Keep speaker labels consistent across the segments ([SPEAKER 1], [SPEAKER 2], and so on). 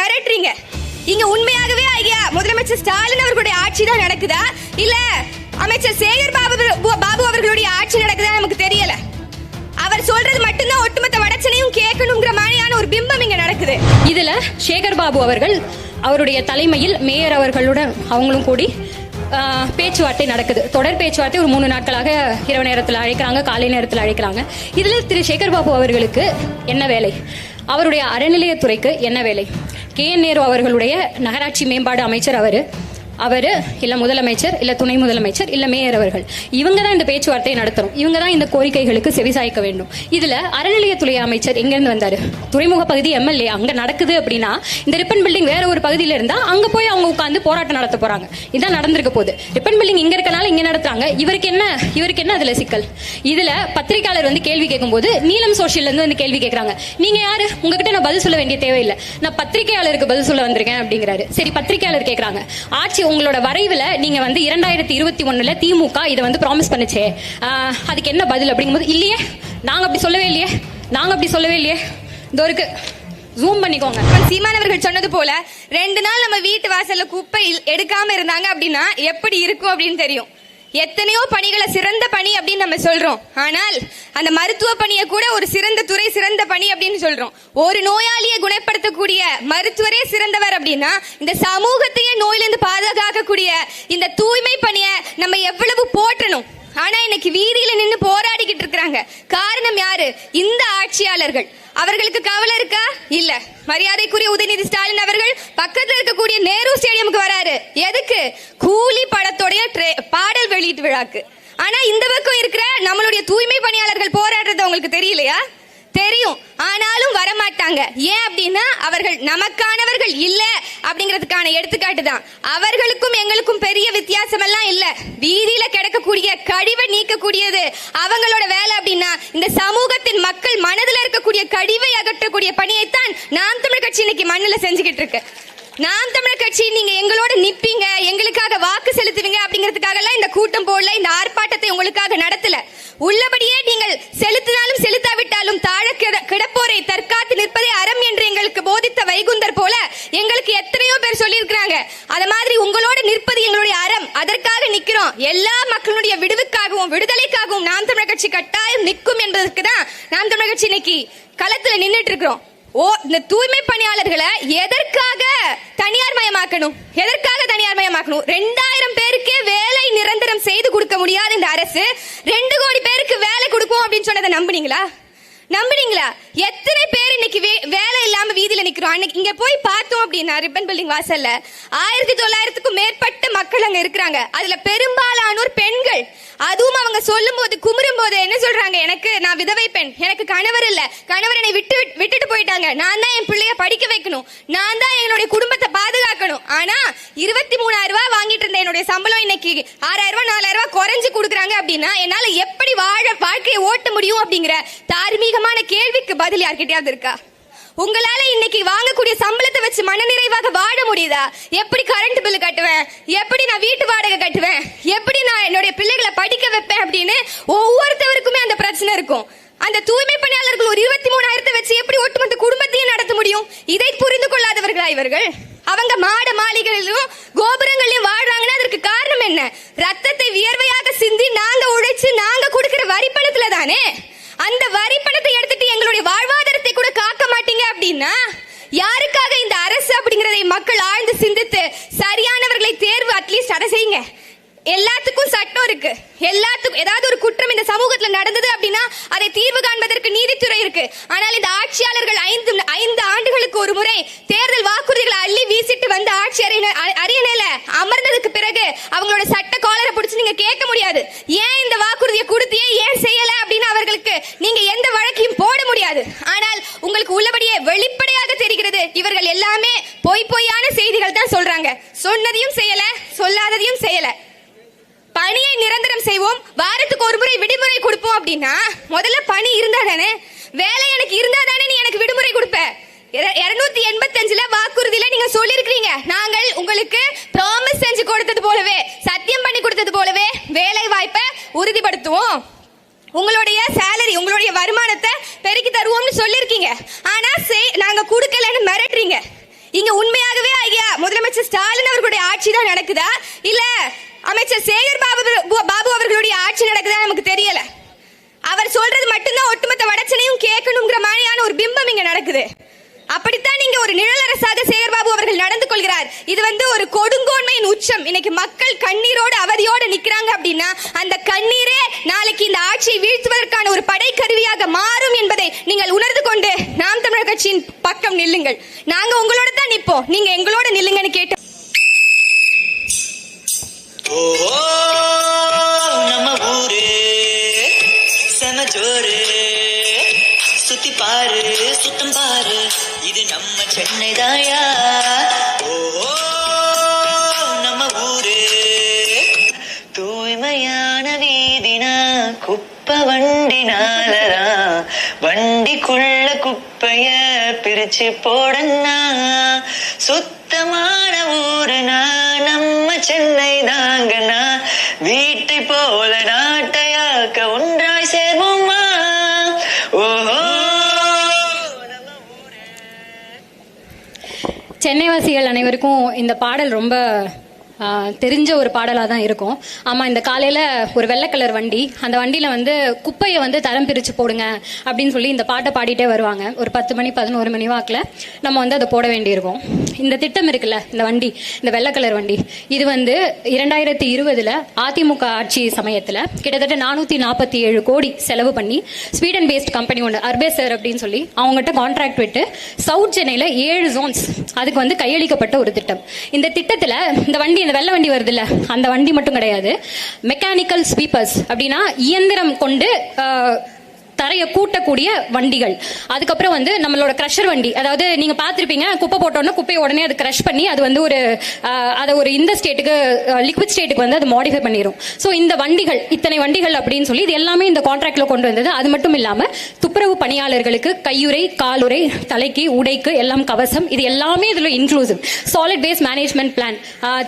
[SPEAKER 1] மிரட்டுறீங்க. இங்க உண்மையாகவே ஐயா முதலமைச்சர் ஸ்டாலின் அவர்களுடைய ஆட்சி தான் நடக்குதா? இல்ல அமைச்சர் சேகர் பாபு பாபு அவர்களுடைய ஆட்சி நடக்குதா நமக்கு தெரியல. அவர் சொல்றது மட்டும்தான் ஒட்டுமொத்த வடச்சனையும் கேட்கணுங்கிற மாதிரியான ஒரு பிம்பம் இங்க நடக்குது.
[SPEAKER 2] இதுல சேகர் பாபு அவர்கள் அவருடைய தலைமையில் மேயர் அவர்களுடன் அவங்களும் கூடி பேச்சுவார்த்தை நடக்குது. தொடர் பேச்சுவார்த்தை ஒரு மூணு நாட்களாக இரவு நேரத்தில் அழைக்கிறாங்க காலை நேரத்தில் அழைக்கிறாங்க. இதுல திரு சேகர் பாபு அவர்களுக்கு என்ன வேலை? அவருடைய அறநிலையத்துறைக்கு என்ன வேலை? கே என் நேரு அவர்களுடைய நகராட்சி மேம்பாடு அமைச்சர் அவரு. அவரு இல்ல முதலமைச்சர் இல்ல துணை முதலமைச்சர் இல்ல மேயர் அவர்கள். இவங்க தான் இந்த பேச்சுவார்த்தையை நடத்தணும். இவங்க தான் இந்த கோரிக்கைகளுக்கு செவிசாய்க்க வேண்டும். இதுல அறநிலையத்துறை அமைச்சர் எங்க வந்தார்? வந்தாரு துறைமுக பகுதி எம்எல்ஏ அங்க நடக்குது அப்படின்னா இந்த ரிப்பன் பில்டிங் வேற ஒரு பகுதியில இருந்தா அங்க போய் அவங்க உட்காந்து போராட்டம் நடத்த போறாங்க. இதான் நடந்திருக்க போகுது. ரிப்பன் பில்டிங் இங்க இருக்கனால இங்க நடத்துறாங்க. இவருக்கு என்ன இவருக்கு என்ன அதுல சிக்கல்? இதுல பத்திரிகையாளர் வந்து கேள்வி கேட்கும்போது நீலம் சோஷியல்ல இருந்து வந்து கேள்வி கேட்கறாங்க. நீங்க யாரு? உங்ககிட்ட நான் பதில் சொல்ல வேண்டிய தேவையில்லை. நான் பத்திரிகையாளருக்கு பதில் சொல்ல வந்திருக்கேன் அப்படிங்கிறாரு. சரி பத்திரிகையாளர் கேட்குறாங்க. ஆட்சி உங்களோட வரைவில் நீங்கள் வந்து இரண்டாயிரத்தி இருபத்தி ஒன்றில் திமுக இதை வந்து ப்ராமிஸ் பண்ணுச்சே. அதுக்கு என்ன பதில் அப்படிங்கும்போது இல்லையே நாங்கள் அப்படி சொல்லவே இல்லையே நாங்கள் அப்படி சொல்லவே இல்லையே. இதோ இருக்கு. ஜூம் பண்ணிக்கோங்க.
[SPEAKER 1] சீமானவர்கள் சொன்னது போல ரெண்டு நாள் நம்ம வீட்டு வாசல்ல குப்பை எடுக்காம இருந்தாங்க அப்படின்னா எப்படி இருக்கும் அப்படின்னு தெரியும். எத்தனையோ பணிகளை சிறந்த பணி அப்படின்னு நம்ம சொல்றோம். ஆனால் அந்த மருத்துவ பணியை கூட ஒரு சிறந்த துறை சிறந்த பணி அப்படின்னு சொல்றோம். ஒரு நோயாளியை குணப்படுத்தக்கூடிய மருத்துவரே சிறந்தவர் அப்படின்னா இந்த சமூகத்தையே நோயிலிருந்து பாதுகாக்கக்கூடிய இந்த தூய்மை பணியை நம்ம எவ்வளவு போற்றணும். ஆனா இன்னைக்கு வீதியில நின்று போராடிக்கிட்டு இருக்கிறாங்க. காரணம் யாரு? இந்த ஆட்சியாளர்கள். அவர்களுக்கு கவலை இருக்கா? இல்ல. மரியாதைக்குரிய உதயநிதி ஸ்டாலின் அவர்கள் பக்கத்துல இருக்கக்கூடிய நேரு ஸ்டேடியமுக்கு வராரு. எதுக்கு? கூலி படத்தோடைய பாடல் வெளியீட்டு விழாக்கு. ஆனா இந்த பக்கம் இருக்கிற நம்மளுடைய தூய்மை பணியாளர்கள் போராடுறது உங்களுக்கு தெரியலையா? தெரியும். ஆனாலும் வரமாட்டாங்க. ஏன் அப்படின்னா அவர்கள் நமக்கானவர்கள் இல்ல அப்படிங்கிறதுக்கான எடுத்துக்காட்டு தான். அவர்களுக்கும் எங்களுக்கும் பெரிய வித்தியாசம் எல்லாம் இல்ல. வீதியில கிடக்கக்கூடிய கழிவை நீக்கக்கூடியது அவங்களோட வேலை அப்படின்னா இந்த சமூகத்தின் மக்கள் மனதில் இருக்கக்கூடிய கழிவை அகற்றக்கூடிய பணியைத்தான் நாம் தமிழ் கட்சி இன்னைக்கு மண்ணில் செஞ்சுக்கிட்டு இருக்கு. நாம் தமிழர் கட்சி நீங்க எங்களோட நிப்பீங்க எங்களுக்காக வாக்கு செலுத்துவீங்க அப்படிங்கிறதுக்காக எல்லாம் இந்த கூட்டம் போடல இந்த ஆர்ப்பாட்டத்தை உங்களுக்காக நடத்தல. உள்ளபடியே நீங்கள் செலுத்தினாலும் செலுத்த கிடப்போரை தற்காத்து நிற்பதே அறம் என்று எங்களுக்கு போதித்த வைகுந்தர் போல எங்களுக்கு எத்தனையோ பேர் சொல்லியிருக்கிறாங்க. அத மாதிரி உங்களோட நிற்பது எங்களுடைய அறம். அதற்காக நிக்கிறோம் எல்லா மக்களுடைய விடுவுக்காகவும் விடுதலைக்காகவும் நாம் தமிழர் கட்சி கட்டாயம் நிற்கும் என்பதற்கு தான் நாம் தமிழர் கட்சி இன்னைக்கு களத்துல நின்னுட்டு இருக்கிறோம் ஓ இந்த தூய்மை பணியாளர்களை எதற்காக தனியார் மயமாக்கணும்? எதற்காக தனியார் மயமாக்கணும்? ரெண்டாயிரம் பேருக்கே வேலை நிரந்தரம் செய்து கொடுக்க முடியாத இந்த அரசு. ரெண்டு கோடி பேருக்கு வேலை கொடுப்போம் அப்படின்னு சொன்னதை நம்புனீங்களா? நம்புறீங்களா? எத்தனை பேர் இன்னைக்கு வே- வேலை இல்லாம வீதியில நிக்கிறோம்? அன்னைக்கு இங்க போய் பார்த்தோம் அப்படின்னா ரிப்பன் பில்டிங் வாசல்ல ஆயிரத்தி தொள்ளாயிரத்துக்கும் மேற்பட்ட மக்கள் அங்க இருக்கிறாங்க. அதுல பெரும்பாலானோர் பெண்கள். அதுவும் அவங்க சொல்லும் போது குமுறும் போது என்ன சொல்றாங்க? எனக்கு நான் விதவை பெண். எனக்கு கணவர் இல்ல. கணவர் என்னை விட்டு விட்டுட்டு போயிட்டாங்க. நான் தான் என் பிள்ளைய படிக்க வைக்கணும். நான் தான் என்னுடைய குடும்பத்தை பாதுகாக்கணும். ஆனா இருபத்தி மூணாயிரம் ரூபாய் வாங்கிட்டு இருந்த என்னுடைய சம்பளம் இன்னைக்கு ஆறாயிரம் ரூபாய் நாலாயிரம் ரூபாய் குறைஞ்சு கொடுக்குறாங்க அப்படின்னா என்னால எப்படி வாழ வாழ்க்கையை ஓட்ட முடியும் அப்படிங்கிற தார்மீகமான கேள்விக்கு பதில் யார்கிட்டயாவது இருக்கா? உங்களால இன்னைக்கு வாங்கக்கூடிய சம்பளத்தை வச்சு மனநிறைவாக வாழ முடியுதா? எப்படி கரண்ட் பில் கட்டுவேன்? எப்படி நான் வீட்டு வாடகை கட்டுவேன்? எப்படி நான் என்னுடைய பிள்ளைகளை படிக்க வைப்பேன் அப்படின்னு ஒவ்வொருத்தவருக்குமே அந்த பிரச்சனை இருக்கும். அந்த தூய்மை பணியாளர்கள் ஒரு இருபத்தி மூணாயிரத்தை வச்சு எப்படி ஒட்டுமொத்த குடும்பத்தையும் நடத்த முடியும்? இதை புரிந்து கொள்ளாதவர்களா இவர்கள்? அவங்க மாட மாளிகைகளிலும் கோபுரங்களிலும் வாழ்றாங்கன்னா அதற்கு காரணம் என்ன? ரத்தத்தை வியர்வையாக சிந்தி நாங்க உழைச்சு நாங்க கொடுக்கிற வரி பணத்துல தானே? அந்த வரி பணத்தை எடுத்துட்டு எங்களுடைய வாழ்வாதாரத்தை கூட காக்க மாட்டீங்க அப்படின்னா யாருக்காக இந்த அரசு அப்படிங்கறதை மக்கள் ஆழ்ந்து சிந்தித்து சரியானவர்களை தேர்வு அட்லீஸ்ட் அதை செய்யுங்க. எல்லாத்துக்கும் சட்டம் இருக்கு. எல்லாத்துக்கும் ஏதாவது ஒரு குற்றம் இந்த சமூகத்துல நடந்தது அப்படின்னா அதை தீர்வு காண்பதற்கு நீதித்துறை இருக்கு. ஆனால் இந்த ஆட்சியாளர்கள் ஐந்து ஐந்து ஆண்டுகளுக்கு ஒரு முறை தேர்தல் வாக்குறுதிகளை அள்ளி வீசிட்டு வந்து ஆட்சி அரியணை அ- அரியணையில அமர்ந்ததுக்கு பிறகு அவங்களோட சட்ட காலரை பிடிச்சு நீங்க கேட்க முடியாது. ஏன் இந்த வாக்குறுதியை கொடுத்தியே ஏன் செய்யல அப்படின்னு அவர்களுக்கு நீங்க எந்த வழக்கையும் போட முடியாது ஆனால் உங்களுக்கு உள்ளபடியே வெளிப்படையாக தெரிகிறது இவர்கள் எல்லாமே பொய் பொய்யான செய்திகள் தான் சொல்றாங்க சொன்னதையும் செய்யல சொல்லாததையும் செய்யல பணியை நிரந்தரம் செய்வோம் வாரத்துக்கு ஒரு முறை விடுமுறை கொடுப்போம் அப்படின்னா முதல்ல பணி இருந்தா தானே வேலை எனக்கு இருந்தா தானே நீ எனக்கு விடுமுறை கொடுப்ப? இருநூத்தி எண்பத்தஞ்சுல வாக்குறுதியில நீங்க சொல்லிருக்கீங்க நாங்கள் உங்களுக்கு ப்ராமிஸ் செஞ்சு கொடுத்தது போலவே சத்தியம் பண்ணி கொடுத்தது போலவே வேலை வாய்ப்பை உறுதிப்படுத்துவோம். உங்களுடைய சேலரி உங்களுடைய வருமானத்தை பெருக்கி தருவோம்னு சொல்லிருக்கீங்க. ஆனா சே நாங்க கொடுக்கலன்னு மிரட்டுறீங்க. இங்க இங்க உண்மையாகவே ஐயா முதலமைச்சர் ஸ்டாலின் அவர்களுடைய ஆட்சி தான் நடக்குதா? இல்ல அமைச்சர் சேகர் பாபு பாபு அவர்களுடைய ஆட்சி நடக்குதா நமக்கு தெரியல. அவர் சொல்றது மட்டும்தான் ஒட்டுமொத்த வடச்சனையும் கேட்கணுங்கிற மாதிரியான ஒரு பிம்பம் இங்க நடக்குது. அப்படித்தான் நீங்க ஒரு நிழலரசாக சேகர்பாபு அவர்கள் நடந்து கொள்கிறார். இது வந்து ஒரு கொடுங்கோன்மையின் உச்சம். இன்னைக்கு மக்கள் கண்ணீரோடு அவதியோடு நிக்கிறாங்க அப்படின்னா அந்த கண்ணீரே நாளைக்கு இந்த ஆட்சியை வீழ்த்துவதற்கான ஒரு படைக்கருவியாக மாறும் என்பதை நீங்கள் உணர்ந்து கொண்டு நாம் தமிழர் கட்சியின் பக்கம் நில்லுங்கள். நாங்க உங்களோட தான் நிப்போம் நீங்க எங்களோட நில்லுங்கன்னு கேட்டு
[SPEAKER 3] ஓ நம்ம ஊரே. ஜோரு. சுத்தி பாரு சுத்தம் பாரு. இது நம்ம சென்னை தாயா ஓ நம்ம ஊரு. தூய்மையான வீதினா குப்பை வண்டினாலரா வண்டிக்குள்ள குப்பைய பிரிச்சு போடனா சுத்தமான ஊருனா நம்ம சென்னை தாங்கனா வீட்டை போல நாட்டையாக்க ஒன்றாய் சேர்வோம்மா ஓஹோ!
[SPEAKER 2] சென்னைவாசிகள் அனைவருக்கும் இந்த பாடல் ரொம்ப தெரிஞ்ச ஒரு பாடலாக தான் இருக்கும். ஆமாம் இந்த காலையில் ஒரு வெள்ளை கலர் வண்டி அந்த வண்டியில் வந்து குப்பையை வந்து தரம் பிரித்து போடுங்க அப்படின்னு சொல்லி இந்த பாட்டை பாடிட்டே வருவாங்க. ஒரு பத்து மணி பதினோரு மணி வாக்கில் நம்ம வந்து அதை போட வேண்டியிருக்கும். இந்த திட்டம் இருக்குல்ல இந்த வண்டி இந்த வெள்ளை கலர் வண்டி இது வந்து இரண்டாயிரத்தி இருபதில் அதிமுக ஆட்சி சமயத்தில் கிட்டத்தட்ட நானூற்றி நாற்பத்தி ஏழு கோடி செலவு பண்ணி ஸ்வீடன் பேஸ்ட் கம்பெனி ஒன்று அர்பேசர் அப்படின்னு சொல்லி அவங்ககிட்ட கான்ட்ராக்ட் விட்டு சவுத் சென்னையில் ஏழு ஜோன்ஸ் அதுக்கு வந்து கையளிக்கப்பட்ட ஒரு திட்டம். இந்த திட்டத்தில் இந்த வண்டி இந்த வெள்ள வண்டி வருதுல்ல அந்த வண்டி மட்டும் கிடையாது. மெக்கானிக்கல் ஸ்வீப்பர்ஸ் அப்படின்னா இயந்திரம் கொண்டு தரையை கூட்டக்கூடிய வண்டிகள். அதுக்கப்புறம் வந்து நம்மளோட க்ரஷர் வண்டி. அதாவது நீங்க பார்த்துருப்பீங்க குப்பை போட்டோன்னா குப்பையை உடனே அது க்ரஷ் பண்ணி அது வந்து ஒரு அதை ஒரு இந்த ஸ்டேட்டுக்கு லிக்விட் ஸ்டேட்டுக்கு வந்து அது மாடிஃபை பண்ணிடும் ஸோ இந்த வண்டிகள் இத்தனை வண்டிகள் அப்படின்னு சொல்லி இது எல்லாமே இந்த கான்ட்ராக்ட்ல கொண்டு வந்தது. அது மட்டும் இல்லாம துப்புரவு பணியாளர்களுக்கு கையுறை காலுரை தலைக்கு உடைக்கு எல்லாம் கவசம் இது எல்லாமே இதுல inclusive solid waste management plan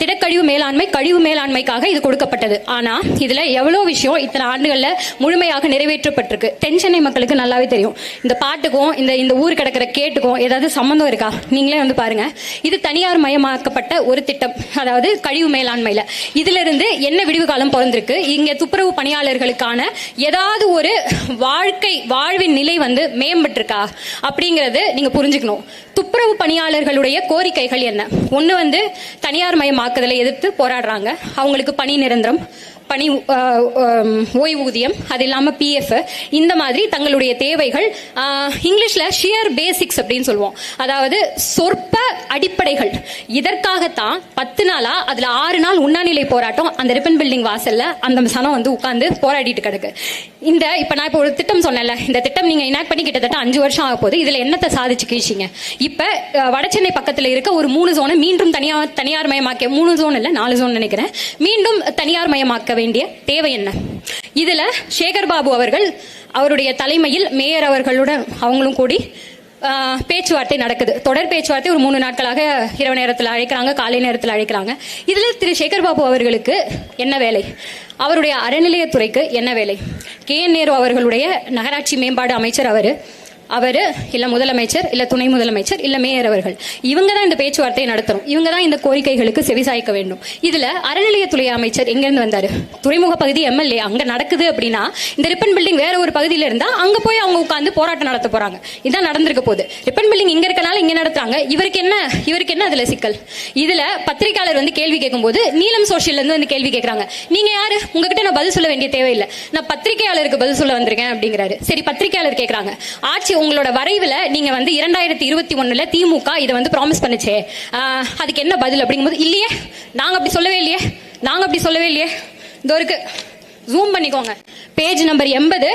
[SPEAKER 2] திடக்கழிவு மேலாண்மை கழிவு மேலாண்மைக்காக இது கொடுக்கப்பட்டது. ஆனா இதுல எவ்வளவு விஷயம் இத்தனை ஆண்டுகள்ல முழுமையாக நிறைவேற்றப்பட்டிருக்கு. தென் சென்னை மக்களுக்கு நல்லாவே தெரியும். இந்த பாட்டுக்கும் இந்த இந்த ஊர் கிடக்கிற கேட்டுக்கும் ஏதாவது சம்மந்தம் இருக்கா? நீங்களே வந்து பாருங்க. இது தனியார் மயமாக்கப்பட்ட ஒரு திட்டம். அதாவது கழிவு மேலாண்மையில. இதுல இருந்து என்ன விடிவு காலம் பிறந்திருக்கு? இங்க துப்புரவு பணியாளர்களுக்கான ஏதாவது ஒரு வாழ்க்கை வாழ்வின் நிலை வந்து மேம்பட்டிருக்கா? அப்படிங்கிறது நீங்க புரிஞ்சுக்கணும். துப்புரவு பணியாளர்களுடைய கோரிக்கைகள் என்ன? ஒன்று வந்து தனியார் மயமாக்குதலை எதிர்த்து போராடுறாங்க. அவங்களுக்கு பணி நிரந்தரம். பணி ஓய்வூதியம் அது இல்லாமல் பிஎஃப் இந்த மாதிரி தங்களுடைய தேவைகள் இங்கிலீஷில் ஷியர் பேசிக்ஸ் அப்படின்னு சொல்லுவோம். அதாவது சொற்ப அடிப்படைகள். இதற்காகத்தான் பத்து நாளா அதில் ஆறு நாள் உண்ணாநிலை போராட்டம் அந்த ரிப்பன் பில்டிங் வாசலில் அந்த சனம் வந்து உட்காந்து போராடிட்டு கிடக்கு. இந்த இப்போ நான் இப்போ ஒரு திட்டம் சொன்னேன்ல இந்த திட்டம் நீங்கள் இனாக்ட் பண்ணி கிட்டத்தட்ட அஞ்சு வருஷம் ஆக போகுது. இதில் என்னத்தை சாதிச்சு கீழ்ச்சிங்க? இப்போ வடசென்னை பக்கத்தில் இருக்க ஒரு மூணு ஜோனை மீண்டும் தனியார் தனியார் மயமாக்க மூணு ஜோன் இல்லை நாலு ஜோன் நினைக்கிறேன். மீண்டும் தனியார் மயமாக்க வேண்டிய தேவை என்ன? இதுல சேகர் பாபு அவர்கள் அவருடைய தலைமையில் மேயர் அவர்களுடன் அவங்களும் கூடி பேச்சுவார்த்தை நடக்குது. தொடர் பேச்சுவார்த்தை ஒரு மூணு நாட்களாக இரவு நேரத்தில் அழைக்கிறாங்க காலை நேரத்தில் அழைக்கிறாங்க. இதில் திரு சேகர் பாபு அவர்களுக்கு என்ன வேலை? அவருடைய அறநிலையத்துறைக்கு என்ன வேலை? கே என் நேரு அவர்களுடைய நகராட்சி மேம்பாடு அமைச்சர் அவர் அவரு இல்ல முதலமைச்சர் இல்ல துணை முதலமைச்சர் இல்ல மேயர் அவர்கள். இவங்க தான் இந்த பேச்சுவார்த்தையை நடத்தணும். இவங்க தான் இந்த கோரிக்கைகளுக்கு செவிசாய்க்க வேண்டும். இதுல அறநிலையத்துறை அமைச்சர் எங்க வந்தார்? வந்தாரு துறைமுக பகுதி எம்எல்ஏ. அங்க நடக்குது அப்படின்னா இந்த ரிப்பன் பில்டிங் வேற ஒரு பகுதியில இருந்தா அங்க போய் அவங்க உட்காந்து போராட்டம் நடத்த போறாங்க. இதான் நடந்திருக்க போகுது. ரிப்பன் பில்டிங் இங்க இருக்கனால இங்க நடத்துறாங்க. இவருக்கு என்ன இவருக்கு என்ன அதுல சிக்கல்? இதுல பத்திரிகையாளர் வந்து கேள்வி கேட்கும்போது நீலம் சோஷியல்லேருந்து வந்து கேள்வி கேட்கறாங்க. நீங்க யாரு? உங்ககிட்ட நான் பதில் சொல்ல வேண்டிய தேவையில்லை. நான் பத்திரிகையாளருக்கு பதில் சொல்ல வந்திருக்கேன் அப்படிங்கிறாரு. சரி பத்திரிகையாளர் கேட்குறாங்க. ஆட்சி உங்களோட வரைவில் நீங்க வந்து இரண்டாயிரத்தி இருபத்தி ஒண்ணுல திமுக இதை வந்து ப்ராமிஸ் பண்ணுச்சே. அதுக்கு என்ன பதில் அப்படிங்கும்போது இல்லையே நாங்க அப்படி சொல்லவே இல்லையே நாங்க அப்படி சொல்லவே இல்லையே. இதோ இருக்கு. ஜூம் பண்ணிக்கோங்க. பேஜ் நம்பர் எண்பது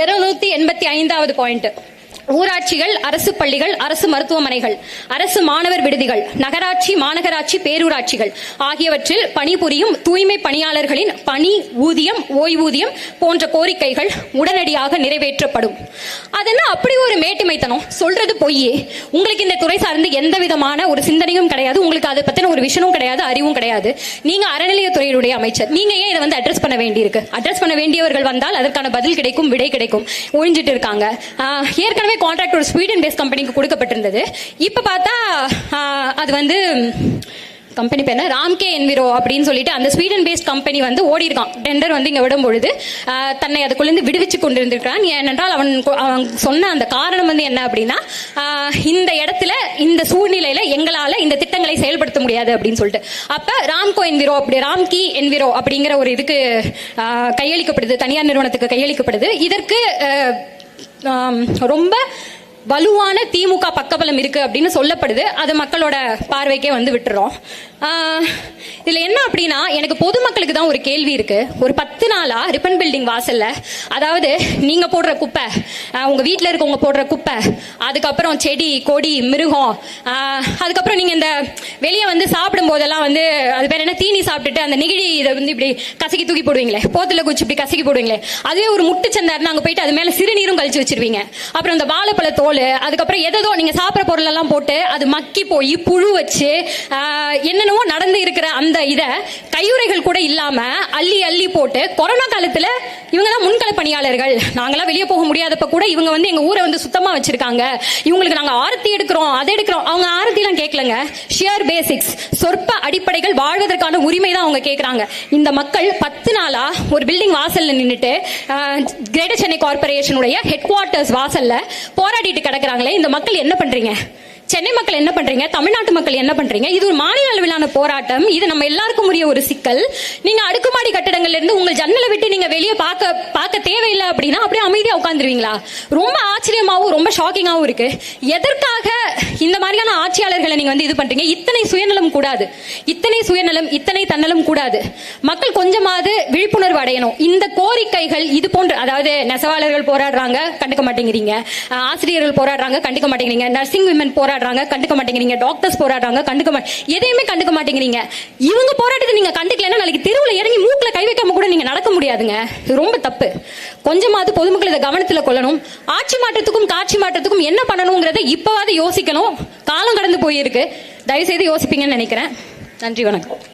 [SPEAKER 2] இருநூத்தி எண்பத்தி ஐந்தாவது பாயிண்ட்டு ஊராட்சிகள் அரசு பள்ளிகள் அரசு மருத்துவமனைகள் அரசு மாணவர் விடுதிகள் நகராட்சி மாநகராட்சி பேரூராட்சிகள் ஆகியவற்றில் பணிபுரியும் தூய்மை பணியாளர்களின் பணி ஊதியம் ஓய்வூதியம் போன்ற கோரிக்கைகள் உடனடியாக நிறைவேற்றப்படும். அதென்ன அப்படி ஒரு மேட்டுமைத்தனம்? சொல்றது பொய்யே. உங்களுக்கு இந்த துறை சார்ந்து எந்த விதமான ஒரு சிந்தனையும் கிடையாது. உங்களுக்கு அதை பத்தின ஒரு விஷயமும் கிடையாது அறிவும் கிடையாது. நீங்க அறநிலையத்துறையுடைய அமைச்சர். நீங்க ஏன் இதை வந்து அட்ரஸ் பண்ண வேண்டியிருக்கு? அட்ரஸ் பண்ண வேண்டியவர்கள் வந்தால் அதற்கான பதில் கிடைக்கும் விடை கிடைக்கும். ஒழிஞ்சிட்டு இருக்காங்க. ஏற்கனவே ஏற்கனவே கான்ட்ராக்ட் ஒரு ஸ்வீடன் பேஸ் கம்பெனிக்கு கொடுக்கப்பட்டிருந்தது. இப்போ பார்த்தா அது வந்து கம்பெனி பேர் என்ன? ராம்கே என்விரோ அப்படின்னு சொல்லிட்டு அந்த ஸ்வீடன் பேஸ்ட் கம்பெனி வந்து ஓடி இருக்கான் டெண்டர் வந்து இங்கே விடும் பொழுது தன்னை அதுக்குள்ளேருந்து விடுவிச்சு கொண்டிருந்திருக்கிறான். ஏனென்றால் அவன் அவன் சொன்ன அந்த காரணம் வந்து என்ன அப்படின்னா இந்த இடத்துல இந்த சூழ்நிலையில எங்களால இந்த திட்டங்களை செயல்படுத்த முடியாது அப்படின்னு சொல்லிட்டு. அப்ப ராம்கோ என்விரோ அப்படி ராம்கி என்விரோ அப்படிங்கிற ஒரு இதுக்கு கையளிக்கப்படுது தனியார் நிறுவனத்துக்கு கையளிக்கப்படுது. இதற்கு ரொம்ப வலுவான திமுக பக்கபலம் இருக்கு அப்படின்னு சொல்லப்படுது. அது மக்களோட பார்வைக்கே வந்து விட்டுறோம். இதில் என்ன அப்படின்னா எனக்கு பொதுமக்களுக்கு தான் ஒரு கேள்வி இருக்கு. ஒரு பத்து நாளா ரிப்பன் பில்டிங் வாசல்ல அதாவது நீங்க போடுற குப்பை உங்கள் உங்க வீட்ல இருக்கவங்க போடுற குப்பை அதுக்கப்புறம் செடி கொடி மிருகம் அதுக்கப்புறம் நீங்க இந்த வெளியே வந்து சாப்பிடும் போதெல்லாம் வந்து அது பேர் என்ன தீனி சாப்பிட்டுட்டு அந்த நெகிழி இதை வந்து இப்படி கசக்கி தூக்கி போடுவீங்களே போத்துல குச்சி இப்படி கசக்கி போடுவீங்களே அதுவே ஒரு முட்டு சந்தாருன்னு அங்கே போயிட்டு அது மேலே சிறுநீரும் கழிச்சு வச்சிருவீங்க. அப்புறம் இந்த வாழைப்பழ தோல் அதுக்கப்புறம் எதோ நீங்க சாப்பிட்ற பொருள் எல்லாம் போட்டு அது மக்கி போய் புழு வச்சு என்ன என்னென்னவோ நடந்து இருக்கிற அந்த இதை கையுறைகள் கூட இல்லாம அள்ளி அள்ளி போட்டு கொரோனா காலத்துல இவங்க தான் முன்கள பணியாளர்கள். நாங்களாம் வெளியே போக முடியாதப்ப கூட இவங்க வந்து எங்க ஊரை வந்து சுத்தமா வச்சிருக்காங்க. இவங்களுக்கு நாங்க ஆரத்தி எடுக்கிறோம் அதை எடுக்கிறோம். அவங்க ஆரத்தி எல்லாம் கேட்கலங்க. ஷியர் பேசிக்ஸ் சொற்ப அடிப்படைகள் வாழ்வதற்கான உரிமை தான் அவங்க கேட்கறாங்க. இந்த மக்கள் பத்து நாளா ஒரு பில்டிங் வாசல்ல நின்றுட்டு கிரேட்டர் சென்னை கார்பரேஷனுடைய ஹெட் குவார்ட்டர்ஸ் வாசல்ல போராடிட்டு கிடக்குறாங்களே. இந்த மக்கள் என்ன பண்றீங்க? சென்னை மக்கள் என்ன பண்றீங்க? தமிழ்நாட்டு மக்கள் என்ன பண்றீங்க? இது ஒரு மாநில அளவிலான போராட்டம். இது நம்ம எல்லாருக்கும் உரிய ஒரு சிக்கல். நீங்க அடுக்குமாடி கட்டடங்கள்ல இருந்து உங்கள் ஜன்னலை விட்டு நீங்க வெளியே பார்க்க பார்க்க தேவையில்லை அப்படின்னா அப்படியே அமைதியா உட்காந்துருவீங்களா ரொம்ப ஆச்சரியமாவும் ரொம்ப ஷாக்கிங்காவும் இருக்கு. எதற்காக இந்த மாதிரியான ஆட்சியாளர்களை நீங்க வந்து இது பண்றீங்க? இத்தனை சுயநலம் கூடாது. இத்தனை சுயநலம் இத்தனை தன்னலம் கூடாது. மக்கள் கொஞ்சமாவது விழிப்புணர்வு அடையணும். இந்த கோரிக்கைகள் இது போன்ற அதாவது நெசவாளர்கள் போராடுறாங்க கண்டுக்க மாட்டேங்கிறீங்க. ஆசிரியர்கள் போராடுறாங்க கண்டுக்க மாட்டேங்கிறீங்க. நர்சிங் விமன் போராடுறாங்க. கண்டுக்க மாட்டேங்கிறீங்க. டாக்டர்ஸ் போராடுறாங்க கண்டுக்க மா எதையுமே கண்டுக்க மாட்டேங்கிறீங்க. இவங்க போராட்டத்தை நீங்க கண்டுக்கலன்னா நாளைக்கு தெருவில் இறங்கி மூக்குல கை வைக்காம கூட நீங்க நடக்க முடியாதுங்க. ரொம்ப தப்பு. கொஞ்சமாவது பொதுமக்கள் இதை கவனத்தில் கொள்ளணும். ஆட்சி மாற்றத்துக்கும் காட்சி மாற்றத்துக்கும் என்ன பண்ணணுங்கிறத இப்பவாவது யோசிக்கணும். காலம் கடந்து போயிருக்கு. தயவு செய்து யோசிப்பீங்கன்னு நினைக்கிறேன். நன்றி வணக்கம்.